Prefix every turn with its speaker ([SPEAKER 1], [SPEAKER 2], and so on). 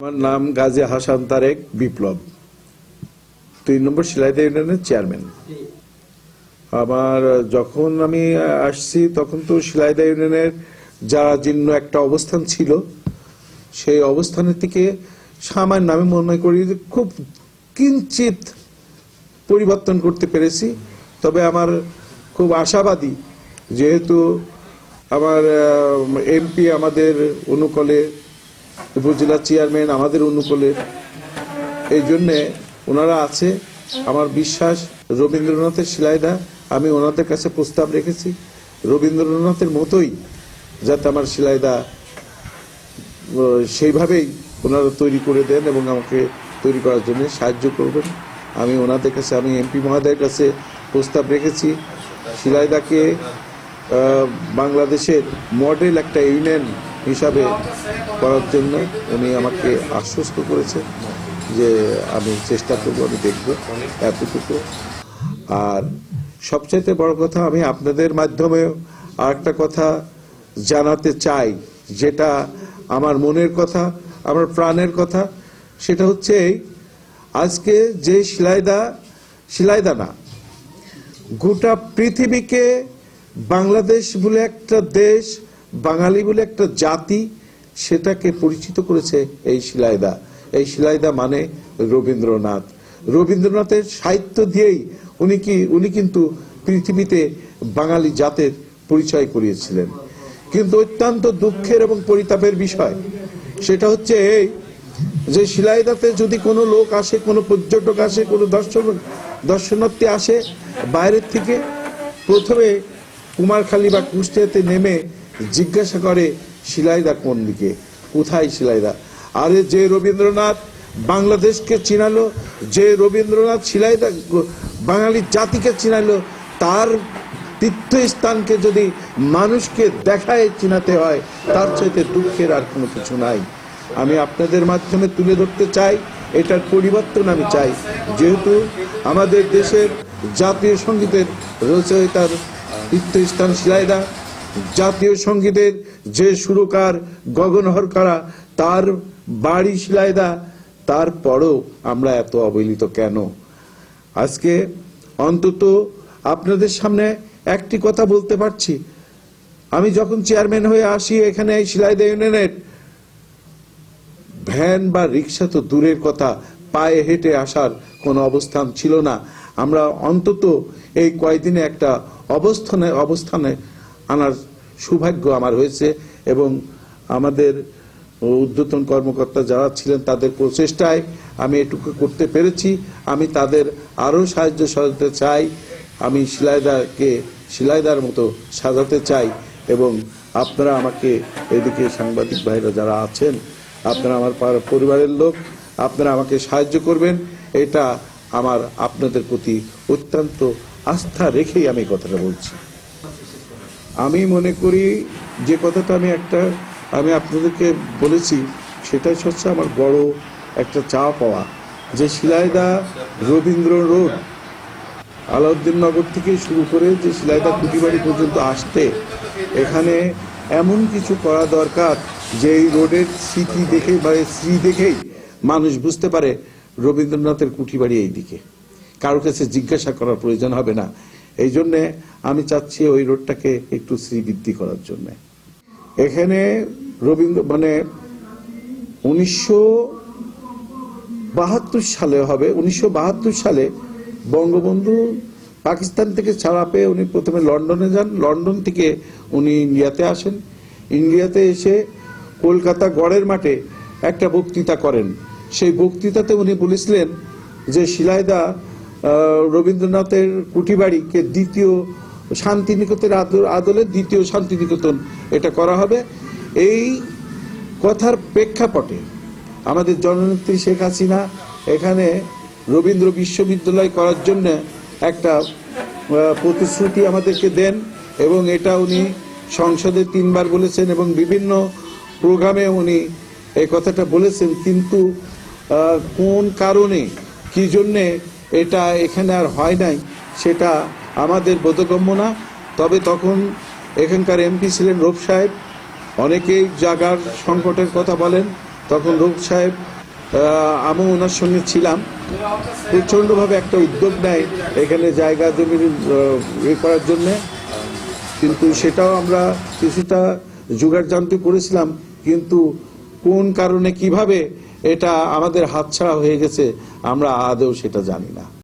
[SPEAKER 1] আমার নাম গাজী হাসান তারেক, বিপ্লব। দুই নম্বর সিলাইদা ইউনিয়নের চেয়ারম্যান। আমার, যখন আমি আসছি, তখন তো সিলাইদা ইউনিয়নের যারা জীর্ণ একটা অবস্থান ছিল, সেই অবস্থানের থেকে সামান্য আমি মনে করি যে খুব কিঞ্চিত পরিবর্তন করতে পেরেছি। তবে আমার খুব আশাবাদী, যেহেতু আমার এমপি আমাদের অনুকূলে উপজেলা চেয়ারম্যান আমাদের অনুকূলে এই জন্যে ওনারা আছে। আমার বিশ্বাস রবীন্দ্রনাথের শিলাইদা আমি ওনাদের কাছে প্রস্তাব রেখেছি। রবীন্দ্রনাথের মতোই যাতে আমার শিলাইদা সেইভাবেই ওনারা তৈরি করে দেন এবং আমাকে তৈরি করার জন্য সাহায্য করবেন। আমি ওনাদের কাছে, আমি এমপি মহোদয়ের কাছে প্রস্তাব রেখেছি। শিলাইদাকে বাংলাদেশের মডেল একটা ইউনিয়ন হিসাবে করার জন্য উনি আমাকে আশ্বস্ত করেছেন যে আমি চেষ্টা করব, আমি দেখব এতটুকু। আর সবচাইতে বড় কথা, আমি আপনাদের মাধ্যমে আর একটা কথা জানাতে চাই, যেটা আমার মনের কথা, আমার প্রাণের কথা। সেটা হচ্ছে আজকে যে শিলাইদা শিলাইদা না, গোটা পৃথিবীকে বাংলাদেশ বলে একটা দেশ বাঙালি বলে একটা জাতি সেটাকে পরিচিত করেছে এই শিলাইদা। এই শিলাইদা মানে রবীন্দ্রনাথ। রবীন্দ্রনাথের সাহিত্য দিয়েই উনি কি, উনি কিন্তু পৃথিবীতে বাঙালি জাতের পরিচয় করিয়েছিলেন। কিন্তু অত্যন্ত দুঃখের এবং পরিতাপের বিষয় সেটা হচ্ছে এই যে শিলাইদাতে যদি কোনো লোক আসে, কোনো পর্যটক আসে, কোনো দর্শন দর্শনার্থী আসে বাইরের থেকে, প্রথমে কুমারখালী বা কুষ্টিয়াতে নেমে জিজ্ঞাসা করে শিলাইদা কোন দিকে? কোথায় শিলাইদা? আরে যে রবীন্দ্রনাথ বাংলাদেশকে চিনালো, যে রবীন্দ্রনাথ শিলাইদা বাঙালি জাতিকে চিনালো, তার তীর্থস্থানকে যদি মানুষকে দেখায় চিনাতে হয়, তার চাইতে দুঃখের আর কোনো কিছু নাই। আমি আপনাদের মাধ্যমে তুলে ধরতে চাই, এটার পরিবর্তন আমি চাই। যেহেতু আমাদের দেশের জাতীয় সঙ্গীতের রচয়িতার তীর্থস্থান শিলাইদা জাতীয় সঙ্গীতের যে সুরকার গগনহর করা, তার বাড়ি শিলাইদা তারপরও আমরা এত অবহেলিত কেন? আজকে অন্তত আপনাদের সামনে একটি কথা বলতে পারছি। আমি যখন চেয়ারম্যান হয়ে আসি এখানে এই শিলাইদা ইউনিয়নের, ভ্যান বা রিক্সা তো দূরের কথা, পায়ে হেঁটে আসার কোনো অবস্থান ছিল না। আমরা অন্তত এই কয়দিনে একটা অবস্থানে অবস্থানে আনার সৌভাগ্য আমার হয়েছে এবং আমাদের উদ্যতন কর্মকর্তা যারা ছিলেন তাদের প্রচেষ্টায় আমি এটুকু করতে পেরেছি। আমি তাদের আরও সাহায্য সাজাতে চাই। আমি শিলাইদারকে শিলাইদার মতো সাজাতে চাই এবং আপনারা আমাকে এদিকে সাংবাদিক ভাইরা যারা আছেন, আপনারা আমার পরিবারের লোক, আপনারা আমাকে সাহায্য করবেন। এটা আমার আপনাদের প্রতি অত্যন্ত আস্থা রেখেই আমি কথাটা বলছি। আমি মনে করি যে কথাটা আমি একটা, আমি আপনাদেরকে বলেছি, সেটাই হচ্ছে আমার বড় একটা চা পাওয়া যে শিলাইদা রবীন্দ্র রোড, আলাউদ্দিন নগর থেকে শুরু করে যে শিলাইদা কুটিবাড়ি পর্যন্ত আসতে, এখানে এমন কিছু করা দরকার যে এই রোডের স্মৃতি দেখে বা স্মৃতি দেখেই মানুষ বুঝতে পারে রবীন্দ্রনাথের কুঠিবাড়ি এই দিকে কারোর কাছে জিজ্ঞাসা করার প্রয়োজন হবে না। এই জন্যে আমি চাচ্ছি ওই রোডটাকে একটু শ্রীবৃদ্ধি করার জন্য। এখানে রবীন্দ্র মানে উনিশশো বাহাত্তর সালে হবে, উনিশশো বাহাত্তর সালে বঙ্গবন্ধু পাকিস্তান থেকে ছাড়া পেয়ে উনি প্রথমে লন্ডনে যান। লন্ডন থেকে উনি ইন্ডিয়াতে আসেন। ইন্ডিয়াতে এসে কলকাতা গড়ের মাঠে একটা বক্তৃতা করেন। সেই বক্তৃতাতে উনি বলেছিলেন যে, শিলাইদা রবীন্দ্রনাথের কুঠিবাড়িকে দ্বিতীয় শান্তিনিকেতনের আদলে দ্বিতীয় শান্তিনিকেতন এটা করা হবে। এই কথার প্রেক্ষাপটে আমাদের জননেত্রী শেখ হাসিনা এখানে রবীন্দ্র বিশ্ববিদ্যালয় করার জন্য একটা প্রতিশ্রুতি আমাদেরকে দেন এবং এটা উনি সংসদে তিনবার বলেছেন এবং বিভিন্ন প্রোগ্রামে উনি এই কথাটা বলেছেন। কিন্তু কোন কারণে, কি জন্যে এটা এখানে আর হয় নাই, সেটা আমাদের বোধগম্য না। তবে তখন এখানকার এমপি ছিলেন রূপ সাহেব, অনেকেই জাগার সংকটের কথা বলেন, তখন রূপ সাহেব আমি ওনার সঙ্গে ছিলাম। প্রচণ্ডভাবে একটা উদ্যোগ নেয় এখানে জায়গা জমি ইয়ে করার জন্যে। কিন্তু সেটাও আমরা কিছুটা জোগাড় জানতে করেছিলাম, কিন্তু কোন কারণে কীভাবে এটা আমাদের হাতছাড়া হয়ে গেছে আমরা আদেও সেটা জানি না।